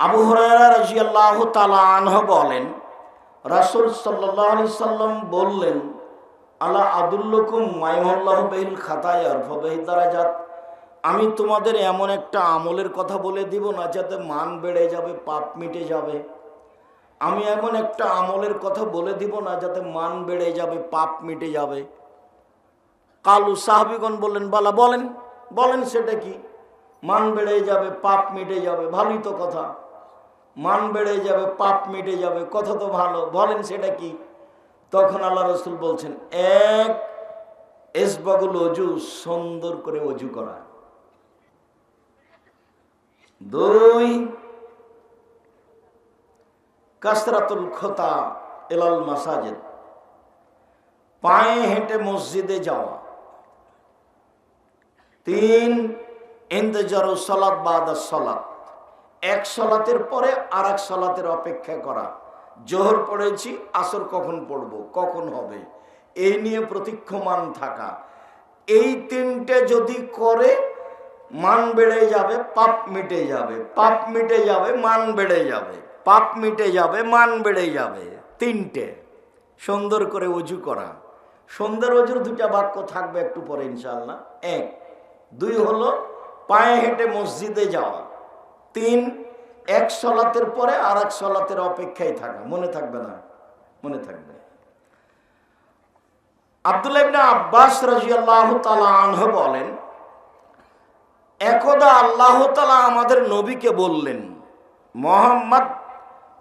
আবু হরাইরা রাজিয়াল্লাহ তালা বলেন, রাসুল সাল্লাহ সাল্লাম বললেন আল্লাহ আদুল্লকুম মাইমল্লাহ বেহিল খাতায় আরফ বেহিল দারাজাত। আমি তোমাদের এমন একটা আমলের কথা বলে দিব না যাতে মান বেড়ে যাবে, পাপ মিটে যাবে। আমি এমন একটা আমলের কথা বলে দিব না যাতে মান বেড়ে যাবে, পাপ মিটে যাবে। কালু সাহাবিগণ বললেন, বালা, বলেন বলেন সেটা কি? মান বেড়ে যাবে, পাপ মিটে যাবে, ভালোই তো কথা। মান বেড়ে যাবে, পাপ মিটে যাবে, কথা তো ভালো, বলেন সেটা কি? তখন আল্লাহ রসুল বলছেন, এক এসবাগুল অজু সুন্দর করে অজু করা। দুই কাসরাতুল খোতা এলাল মাসাজেদ। পায়ে হেঁটে মসজিদে যাওয়া। তিন, ইন্তজার সলাদ বাদ সলাদ এক সলাতের পরে আর এক সলাতের অপেক্ষা করা। জোহর পড়েছি, আসর কখন পড়ব, কখন হবে, এই নিয়ে প্রতীক্ষমান থাকা। এই তিনটে যদি করে, মান বেড়ে যাবে, পাপ মিটে যাবে। পাপ মিটে যাবে, মান বেড়ে যাবে। পাপ মিটে যাবে, মান বেড়ে যাবে। তিনটে। সুন্দর করে অজু করা। সুন্দর অজুর দুটা বাক্য থাকবে একটু পরে ইনশাল্লাহ এক। দুই হলো, পায়ে হেঁটে মসজিদে যাওয়া। তিন, এক সলাতের পরে আর এক সলাতের অপেক্ষায় থাকা। মনে থাকবে না? মনে থাকবে। আব্দুল্লাহ আব্বাস রাজিয়াল্লাহু তাআলা আনহু বলেন, একদা আল্লাহ তাআলা আমাদের নবীকে বললেন, মোহাম্মদ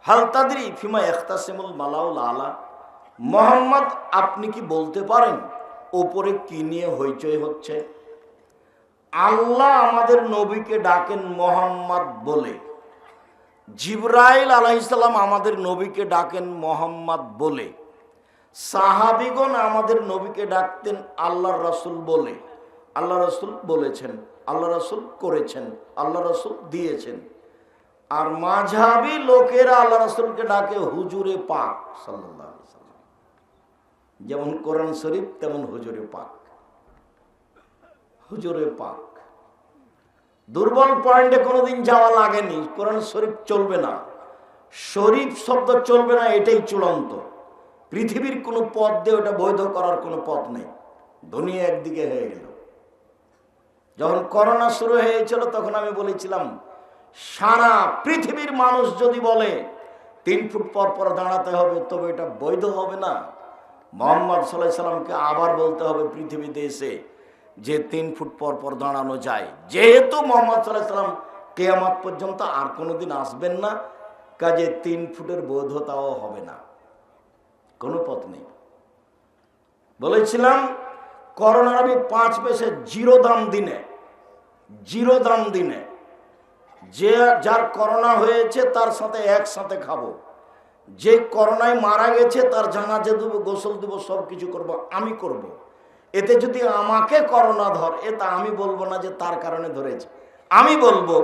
হালতাদরি ফিমা ইখতাসিমুল মালাউল আলা। মোহাম্মদ, আপনি কি বলতে পারেন? ওপরে কি নিয়ে হইচই হচ্ছে? আল্লাহ আমাদের নবীকে ডাকেন মোহাম্মদ বলে। জিব্রাইল আলাইসাল্লাম আমাদের নবীকে ডাকেন মোহাম্মদ বলে। সাহাবিগণ আমাদের নবীকে ডাকতেন আল্লাহর রসুল বলে। আল্লাহ রসুল বলেছেন আল্লাহ রসুল করেছেন আল্লাহ রসুল দিয়েছেন। আর মাঝাবি লোকেরা আল্লাহ রসুলকে ডাকে হুজুরে পাক সাল্লাহ যেমন কোরআন শরীফ, তেমন হুজুরে পাক। হুজুরে পাক। দুর্বল পয়েন্টে কোনোদিন যাওয়া লাগেনি, কোরআন শরীফ চলবে না। শরীফ শব্দ চলবে না, এটাই চূড়ান্ত। পৃথিবীর কোনো পথ দিয়ে ওটা বৈধ করার কোনো পথ নেই। দুনিয়া একদিকে হয়ে গেল। যখন করোনা শুরু হয়েছিল, তখন আমি বলেছিলাম, সারা পৃথিবীর মানুষ যদি বলে, তিন ফুট পর পর দাঁড়াতে হবে, তবে এটা বৈধ হবে না। মোহাম্মদ সাল্লাহ সাল্লামকে আবার বলতে হবে পৃথিবীতে এসে যে তিন ফুট পর পর দাঁড়ানো যায়। যেহেতু মোহাম্মদ সাল্লাহ সাল্লাম কেয়ামাত পর্যন্ত আর কোনোদিন আসবেন না, কাজে তিন ফুটের বৈধতাও হবে না। কোনো পথ নেই। বলেছিলাম, করোনার আমি পাঁচ পয়সা জিরো দাম দিনে, জিরো দাম দিনে, যে যার করোনা হয়েছে তার সাথে একসাথে খাব। যে করোনায় মারা গেছে তার জানাজে দেবো, গোসল দেবো সব কিছু করব, আমি করব। এতে যদি আমাকে করোনা ধর, এটা আমি বলব না যে তার কারণে ধরেছে। আমি বলব,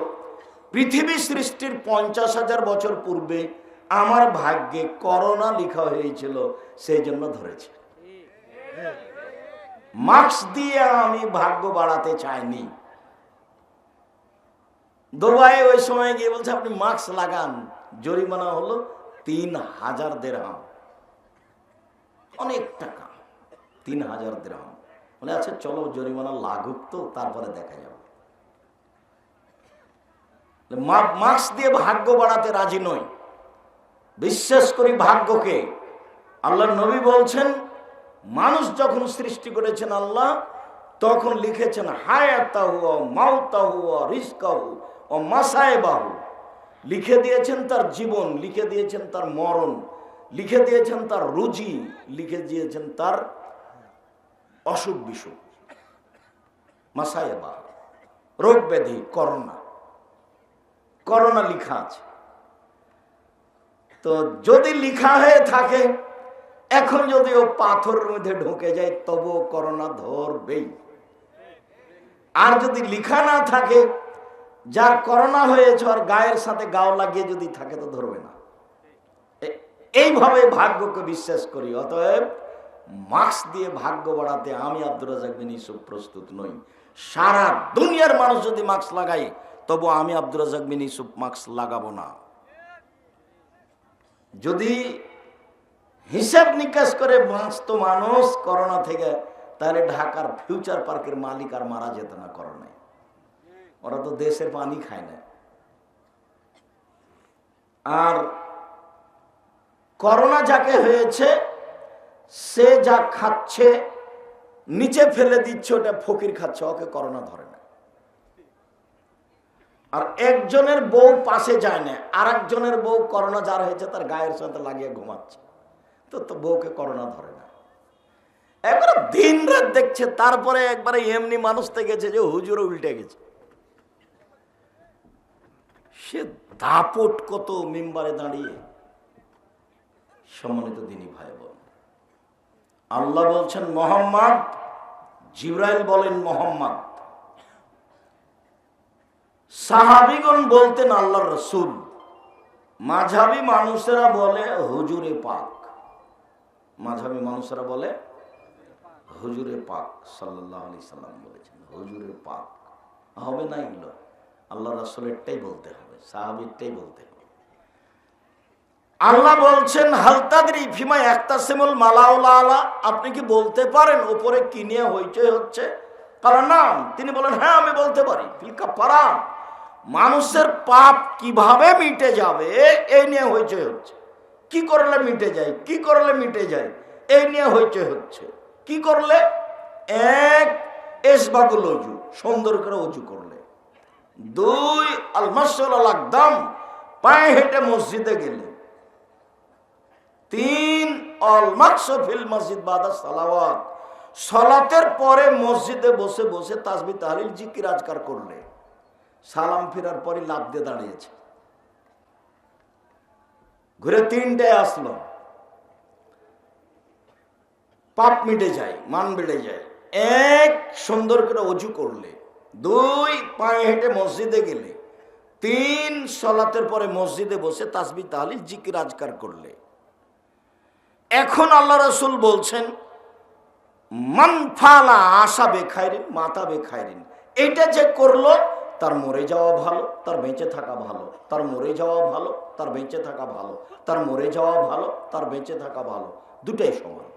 পৃথিবী সৃষ্টির পঞ্চাশ হাজার বছর পূর্বে আমার ভাগ্যে করোনা লেখা হয়েছিল, সেই জন্য ধরেছে। মাস্ক দিয়ে আমি ভাগ্য বাড়াতে চাইনি। দুবাই ওই সময় গিয়ে বলছে, আপনি মাস্ক লাগান। জরিমানা হলো তিন হাজার দেড়হাম। অনেক টাকা। তিন হাজার দেড়হাম বলে আচ্ছা চলো জরিমানা লাগুক তো, তারপরে দেখা যাবে। মাস্ক দিয়ে ভাগ্য বাড়াতে রাজি নই। বিশ্বাস করি ভাগ্যকে। আল্লাহ নবী বলছেন, মানুষ যখন সৃষ্টি করেছেন আল্লাহ, তখন লিখেছেন, হায়াতাহু ও মাসায় লিখে দিয়েছেন তার জীবন, লিখে দিয়েছেন তার মরণ, লিখে দিয়েছেন তার রুজি, লিখে দিয়েছেন তার অসুখ বিসুখ। মাসায় বাহু রোগ ব্যাধি, করোনা। করোনা লিখা আছে। তো যদি লিখা হয়ে থাকে, এখন যদি ও পাথরের মধ্যে ঢুকে যায়, তবু করোনা ধরবেই। আর যদি লিখা না থাকে যার করোনা হয়েছে আর গায়ের সাথে গাও লাগিয়ে যদি থাকে, তো ধরবে না। এইভাবে ভাগ্যকে বিশ্বাস করি, অতএব মাস্ক দিয়ে ভাগ্য বাড়াতে আমি আব্দুর রাজাক বিন ইউসুফ প্রস্তুত নই। সারা দুনিয়ার মানুষ যদি মাস্ক লাগাই তবু আমি আব্দুর রাজাক বিন ইউসুফ মাস্ক লাগাবো না। যদি হিসাব নিকাশ করে বাঁচত মানুষ করোনা থেকে, তাহলে ঢাকার ফিউচার পার্কের মালিক আর মারা যেত না করোনায়। ওরা তো দেশের পানি খায় না। আর করোনা যাকে হয়েছে সে যা খাচ্ছে, নিচে ফেলে দিচ্ছে, ওটা ফকির খাচ্ছে, ওকে করোনা ধরে না। আর একজনের বউ পাশে যায় না আর একজনের বউ করোনা যার হয়েছে, তার গায়ের সাথে লাগিয়ে ঘুমাচ্ছে। তো তো বউকে করোনা ধরে না। একবারে দিন রাত দেখছে, তারপরে একবারে এমনি মানুষ গেছে যে হুজুর উল্টে গেছে। সে দাপট কত মেম্বারে দাঁড়িয়ে সম্মানিত দিনী ভাই বোন আল্লাহ বলছেন, মোহাম্মদ। জিব্রাইল বলেন, মোহাম্মদ। সাহাবিগণ বলতেন আল্লাহ রসুল। মাঝাবি মানুষেরা বলে, হুজুরে পাক। মাঝাবি মানুষেরা বলে, হুজুরে পাক। সাল্লাহ আলি সাল্লাম বলেছেন, হুজুরে পাক। হবে না এগুলো। আল্লাহ রসুলেরটাই বলতে হবে, সাহাবিরটাই বলতে হবে। আল্লাহ বলছেন হালতাদরি ফিমা একটা সেমুল মালাউলা আলা। আপনি কি বলতে পারেন ওপরে কি নিয়ে হইচই হচ্ছে? কারণ নাম তিনি বলেন হ্যাঁ আমি বলতে পারি। ফিলকা পারা মানুষের পাপ কীভাবে মিটে যাবে, এই নিয়ে হইচই হচ্ছে। কি করলে মিটে যায়, কি করলে মিটে যায়, এই নিয়ে হইচই হচ্ছে। কি করলে? এক এসবাগুল অজু সুন্দর করে অজু করলে। দুই আলমাসল একদম পায়ে হেঁটে মসজিদে গেলে। তিন ফিল মসজিদ বাদা সালাওয়াত। সলাতের পরে মসজিদে বসে বসে তাসবি তাহলিল জিকির আজকার করলে। সালাম ফেরার পরে লাভ দিয়ে দাঁড়িয়েছে। ঘুরে তিনটায় আসলো। পাপ মিটে যায়, মান বেড়ে যায়। এক সুন্দর করে অজু করলে, দুই পায়ে হেঁটে মসজিদে গেলে, তিন সলাতের পরে মসজিদে বসে তাসবি তাহলিল জিকির আজকার করলে। এখন আল্লাহ রসুল বলছেন, মান ফালা আশা বেখাইরিন, মাতা বেখাইরিন। এটা যে করল, তার মরে যাওয়া ভালো, তার বেঁচে থাকা ভালো, তার মরে যাওয়া ভালো, তার বেঁচে থাকা ভালো, তার মরে যাওয়া ভালো, তার বেঁচে থাকা ভালো, দুটাই সমান।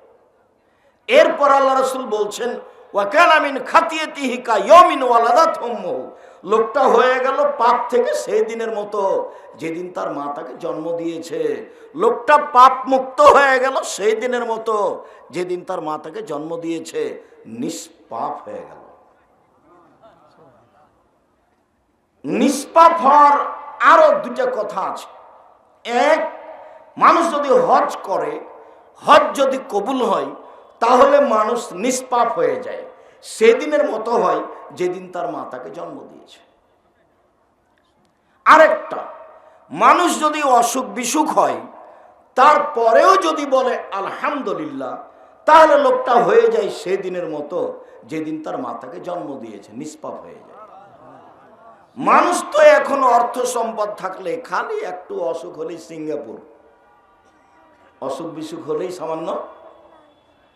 এরপর আল্লাহ রসুল বলছেন ওয়ালাদা লোকটা হয়ে গেল পাপ থেকে সেই দিনের মতো, যেদিন তার মা তাকে জন্ম দিয়েছে। লোকটা পাপ মুক্ত হয়ে গেল সেই দিনের মতো, যেদিন তার মা তাকে জন্ম দিয়েছে। নিষ্পাপ হয়ে গেল। নিষ্পাপ হওয়ার আরও দুটা কথা আছে। এক, মানুষ যদি হজ করে, হজ যদি কবুল হয়, তাহলে মানুষ নিষ্পাপ হয়ে যায়। সেদিনের মতো হয় যেদিন তার মা তাকে জন্ম দিয়েছে। আরেকটা, মানুষ যদি অসুখ বিসুখ হয়, তারপরেও যদি বলে আলহামদুলিল্লাহ, তাহলে লোকটা হয়ে যায় সেদিনের মতো যেদিন তার মাতাকে জন্ম দিয়েছে, নিষ্পাপ হয়ে যায়। মানুষ তো এখন অর্থ সম্পদ থাকলে খালি একটু অসুখ হলেই সিঙ্গাপুর, অসুখ বিসুখ হলেই সামান্য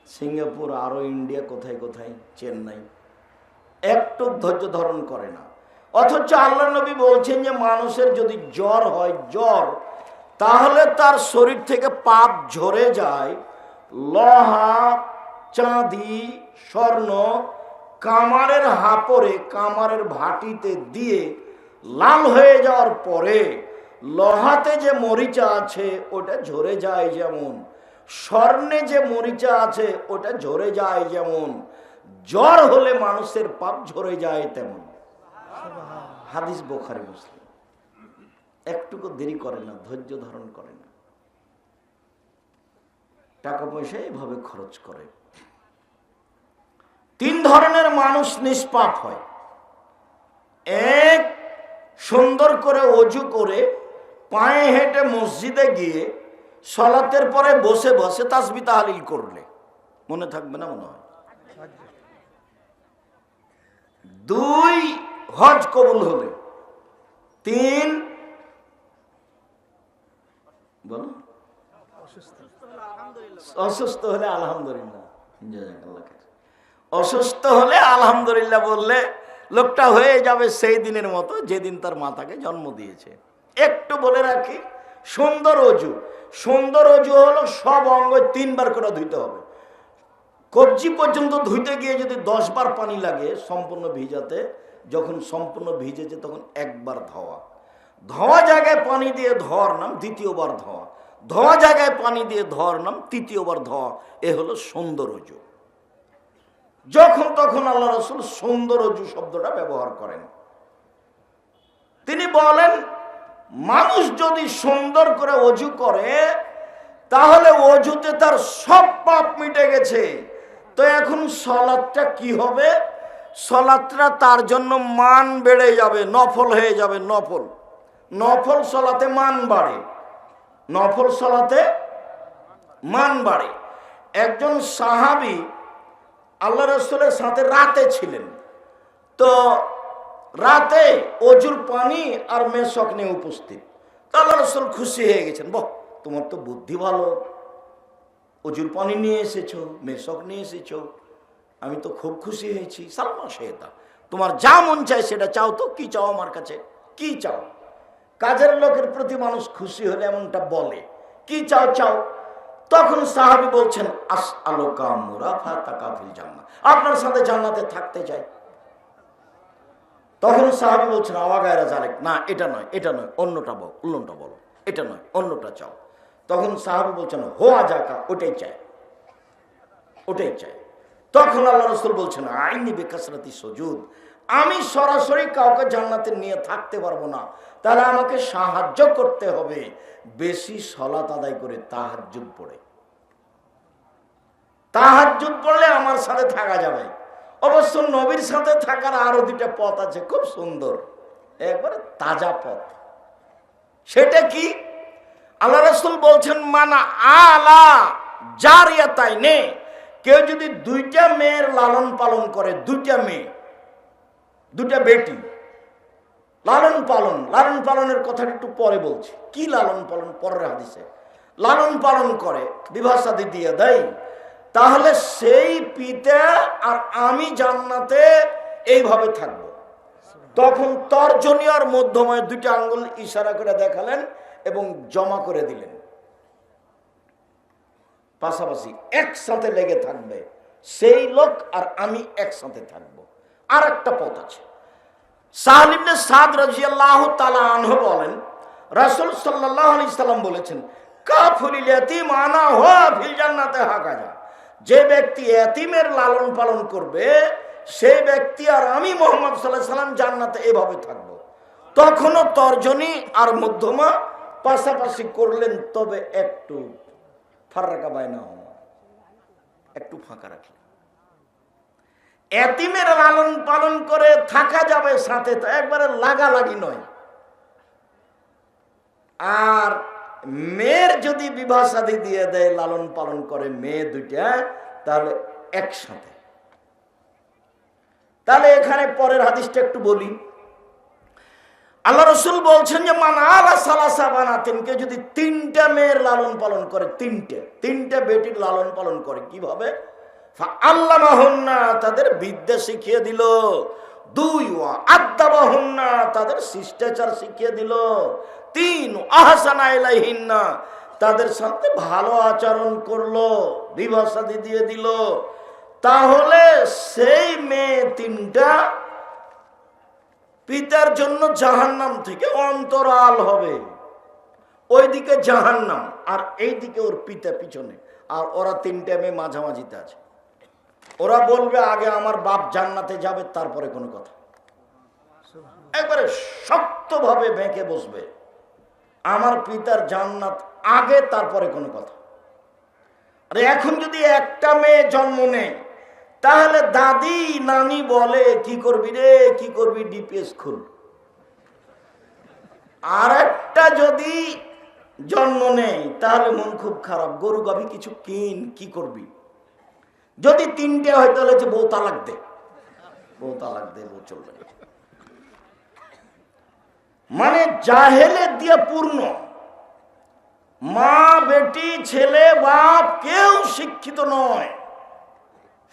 সিঙ্গাপুর, আরও ইন্ডিয়া, কোথায় কোথায়? চেন্নাই। একটু ধৈর্য ধারণ করে না। অথচ আল্লাহ নবী বলছেন যে, মানুষের যদি জ্বর হয়, জ্বর, তাহলে তার শরীর থেকে পাপ ঝরে যায়। লহা, চাঁদি, স্বর্ণ কামারের হাপরে, কামারের ভাটিতে দিয়ে লাল হয়ে যাওয়ার পরে, লহাতে যে মরিচা আছে, ওটা ঝরে যায় যেমন। স্বর্ণে যে মরিচা আছে, ওটা ঝরে যায় যেমন। জ্বর হলে মানুষের পাপ ঝরে যায় তেমন। হাদিস বোখারি মুসলিম। একটুকু দেরি করে না, ধৈর্য ধারণ করে না। টাকা পয়সা এভাবে খরচ করে। তিন ধরনের মানুষ নিষ্পাপ হয়। এক, সুন্দর করে অজু করে, পায়ে হেঁটে মসজিদে গিয়ে সলাতের পরে বসে বসে তাসবি তাহালিল করলে। মনে থাকবে না মনে হয়? দুই হজ কবুল হলে। তিন বলো। অসুস্থ হলে আলহামদুলিল্লাহ। অসুস্থ হলে আলহামদুলিল্লাহ বললে লোকটা হয়ে যাবে সেই দিনের মতো যেদিন তার মাতাকে জন্ম দিয়েছে। একটু বলে রাখি সুন্দর অজু। সুন্দর অজু হলো সব অঙ্গ তিনবার করে ধুইতে হবে। কবজি পর্যন্ত ধুইতে গিয়ে যদি দশ বার পানি লাগে সম্পূর্ণ ভিজাতে, যখন সম্পূর্ণ ভিজেছে তখন একবার ধোয়া। ধোয়া জায়গায় পানি দিয়ে ধোয়ার নাম দ্বিতীয়বার ধোয়া। ধোয়া জায়গায় পানি দিয়ে ধোয়ার নাম তৃতীয়বার ধোয়া। এ হলো সৌন্দর্য যখন তখন আল্লাহ রসুল সৌন্দর্য শব্দটা ব্যবহার করেন। তিনি বলেন মানুষ যদি সুন্দর করে অজু করে, তাহলে অজুতে তার সব পাপ মিটে গেছে। তো এখন সলাদটা কি হবে? সলাদটা তার জন্য মান বেড়ে যাবে, নফল হয়ে যাবে, নফল। নফল সলাতে মান বাড়ে। নফল সলাতে মান বাড়ে। একজন সাহাবি আল্লাহ রসুলের সাথে রাতে ছিলেন। তো রাতে অজুর পানি আর মেশক নিয়ে উপস্থিত। আল্লাহ রসুল খুশি হয়ে গেছেন, বহ, তোমার তো বুদ্ধি ভালো। অজুর পানি নিয়ে এসেছ মেশক নিয়ে এসেছ। আমি তো খুব খুশি হয়েছি। সালমা শেতা তোমার যা মন চায় সেটা চাও তো, কি চাও আমার কাছে? কি চাও? কাজের লোকের প্রতি মানুষ খুশি হলে এমনটা বলে, কি চাও চাও? তখন সাহাবি বলছেন, আস আলোকা মুরাফা তাকাফিল জান্নাত আপনার সাথে জান্নাতে থাকতে চাই। তখন সাহাবি বলছেন, আওয়াগায়রা জালেক। না, এটা নয় এটা নয়, অন্যটা বল অন্যটা বলো। এটা নয়, অন্যটা চাও। তখন সাহাবি বলছেন, হোয়া জাকা ওটাই চাই। ওটাই চাই। তখন আল্লাহ রসুল বলছেন, আইনি বেকাসরাতি সজুদ। আমি সরাসরি কাউকে জান্নাতে নিয়ে থাকতে পারব না। তাহলে আমাকে সাহায্য করতে হবে। বেশি সলাত আদায় করে তাহাজ্জুদ পড়ে। তাহাজ্জুদ পড়লে আমার সাথে থাকা যাবে। অবশ্য নবীর সাথে থাকার আরও দুটা পথ আছে, খুব সুন্দর। একবারে তাজা পথ। সেটা কি? আল্লাহ রসুল বলছেন, মানা আলা জারিয়া তাই নে কেউ যদি দুইটা মেয়ের লালন পালন করে, দুইটা মেয়ে দুটা বেটি, লালন পালন, লালন পালনের কথাটা একটু পরে বলছি। কি লালন পালন? পরের হাদিসে। লালন পালন করে, বিবাহ দিয়ে দেয়। তাহলে সেই পিতা আর আমি জান্নাতে এইভাবে থাকব। তখন তর্জনীয় আর মধ্যময় দুইটা আঙ্গুল ইশারা করে দেখালেন এবং জমা করে দিলেন। পাশাপাশি একসাথে লেগে থাকবে। সেই লোক আর আমি একসাথে থাকব। আর একটা পথ আছে। সাহলিবনে সাদ রাজিয়াল্লাহ তালা আনহ বলেন, রাসুল সাল্লাহ আলি সাল্লাম বলেছেন কাফুলিল এতিম আনা হওয়া ফিল জান্নাতে হাকা যা যে ব্যক্তি এতিমের লালন পালন করবে, সেই ব্যক্তি আর আমি মোহাম্মদ সাল্লাহ সাল্লাম জান্নাতে এভাবে থাকব। তখনও তর্জনী আর মধ্যমা পাশাপাশি করলেন, তবে একটু ফার্রাকা বায়না একটু ফাঁকা রাখলেন। এতিমের লালন পালন করে থাকা যাবে সাথে, তো একবারে লাগালাগি নয়। আর মেয়ের যদি বিবাহ সাদী দিয়ে দেয়, লালন পালন করে মেয়ে দুইটা, তাহলে একসাথে। তাহলে এখানে পরের হাদিসটা একটু বলি। আল্লাহ রসুল বলছেন যে, মান আলা সালাসা বানাতেনকে যদি তিনটা মেয়ের লালন পালন করে, তিনটে তিনটে বেটির লালন পালন করে, কীভাবে? আল্লাহ মাহন্না তাদের বিদ্যা শিখিয়ে দিল। দুই আদ্দা বাহন্না তাদের শিষ্টাচার শিখিয়ে দিল। তিন আহসানা এলাইহিন্না তাদের সাথে ভালো আচরণ করল বিভাষাদি দিয়ে দিল। তাহলে সেই মেয়ে তিনটা পিতার জন্য জাহান্নাম থেকে অন্তরাল হবে। ওইদিকে জাহান্নাম আর এইদিকে ওর পিতা পিছনে। আর ওরা তিনটে মেয়ে মাঝামাঝিতে আছে। ওরা বলবে, আগে আমার বাপ জান্নাতে যাবে, তারপরে কোনো কথা। একবারে শক্তভাবে বেঁকে বসবে। আমার পিতার জান্নাত আগে, তারপরে কোনো কথা। আর এখন যদি একটা মেয়ে জন্ম নেয়, তাহলে দাদি, নানি বলে, কি করবি রে? কি করবি? ডিপিএস খুল। আর একটা যদি জন্ম নেই তাহলে মন খুব খারাপ। গরু, গাভি কিছু কিন, কি করবি? যদি তিনটে হয়, তাহলে বউ তালাক দে। বউ তালাক দে, বউ চলবে। মানে জাহেলে দিয়ে পূর্ণ। মা, বেটি, ছেলে, বাপ কেউ শিক্ষিত নয়।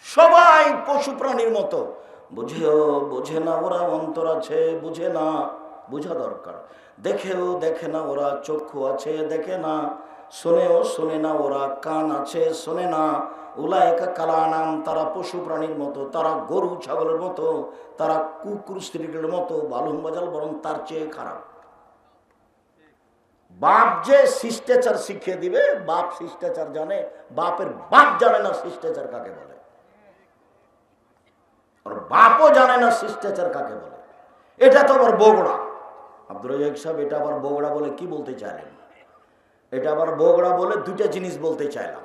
সবাই পশু প্রাণীর মতো। বুঝেও, বুঝে না ওরা অন্তর আছে, বুঝে না, বুঝা দরকার। দেখেও দেখে না ওরা চক্ষু আছে, দেখে না। শোনেও শোনে না ওরা কান আছে, শোনে না উলায়কা কালা নাম তারা পশু প্রাণীর মতো, তারা গরু, ছাগলের মতো, তারা কুকুর স্ত্রীদের মতো, বালুম বাজাল বরং তার চেয়ে খারাপ। বাপ যে শিষ্টাচার শিখিয়ে দিবে, বাপ শিষ্টাচার জানে, বাপের বাপ জানে না শিষ্টাচার কাকে বলে। বাপও জানে না শিষ্টাচার কাকে বলে। এটা তো আবার বগড়া। আব্দুল সাহেব, এটা আবার বগড়া বলে কি বলতে চাইলেন? এটা আবার বগড়া বলে দুইটা জিনিস বলতে চাইলাম।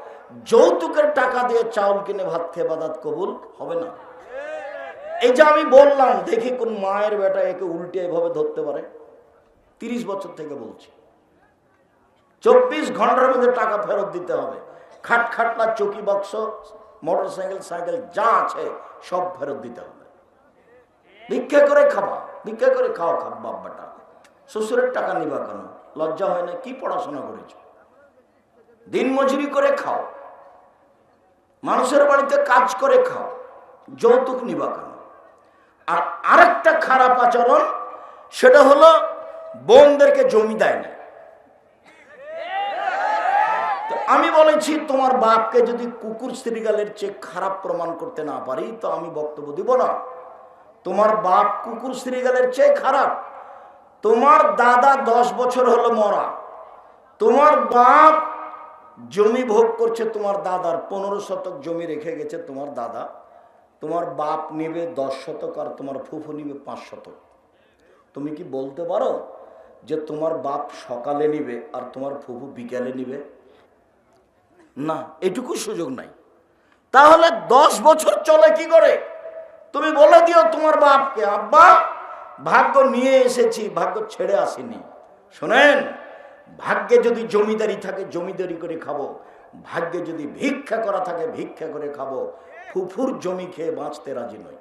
যৌতুকের টাকা দিয়ে চাউল কিনে ভাত খেয়ে বাদাত কবুল হবে না। এই যে আমি বললাম, দেখি কোন মায়ের বেটা একে উল্টে এভাবে ধরতে পারে। তিরিশ বছর থেকে বলছি। চব্বিশ ঘণ্টার মধ্যে টাকা ফেরত দিতে হবে। খাট খাটলা চকি বাক্স, মোটর সাইকেল সাইকেল যা আছে, সব ফেরত দিতে হবে। ভিক্ষা করে খাবা, ভিক্ষা করে খাও খাব বাব্বাটা শ্বশুরের টাকা নিবা কেন? লজ্জা হয় না? কি পড়াশোনা করেছ? দিন মজুরি করে খাও। মানুষের বাড়িতে কাজ করে খাও, যৌতুক নিবা কেন? আর আরেকটা খারাপ আচরণ, সেটা হলো বোনদেরকে জমি দেয় না। আমি বলেছি, তোমার বাপকে যদি কুকুর শ্রীগালের চেয়ে খারাপ প্রমাণ করতে না পারি, তো আমি বক্তব্য দিব না। তোমার বাপ কুকুর শ্রীগালের চেয়ে খারাপ। তোমার দাদা দশ বছর হলো মরা। তোমার বাপ জমি ভোগ করছে তোমার দাদার, পনেরো শতক জমি রেখে গেছে তোমার দাদা। তোমার বাপ নেবে দশ শতক আর তোমার ফুফু নিবে পাঁচ শতক। তুমি কি বলতে পারো যে তোমার বাপ সকালে নিবে আর তোমার ফুফু বিকালে নিবে? না, এটুকু সুযোগ নাই। তাহলে দশ বছর চলে কি করে? তুমি বলে দিও তোমার বাপকে, আব্বা, ভাগ্য নিয়ে এসেছি, ভাগ্য ছেড়ে আসেনি। শোনেন ভাগ্যে যদি জমিদারি থাকে, জমিদারি করে খাব। ভাগ্যে যদি ভিক্ষা করা থাকে, ভিক্ষা করে খাব। ফুফুর জমি খেয়ে বাঁচতে রাজি নয়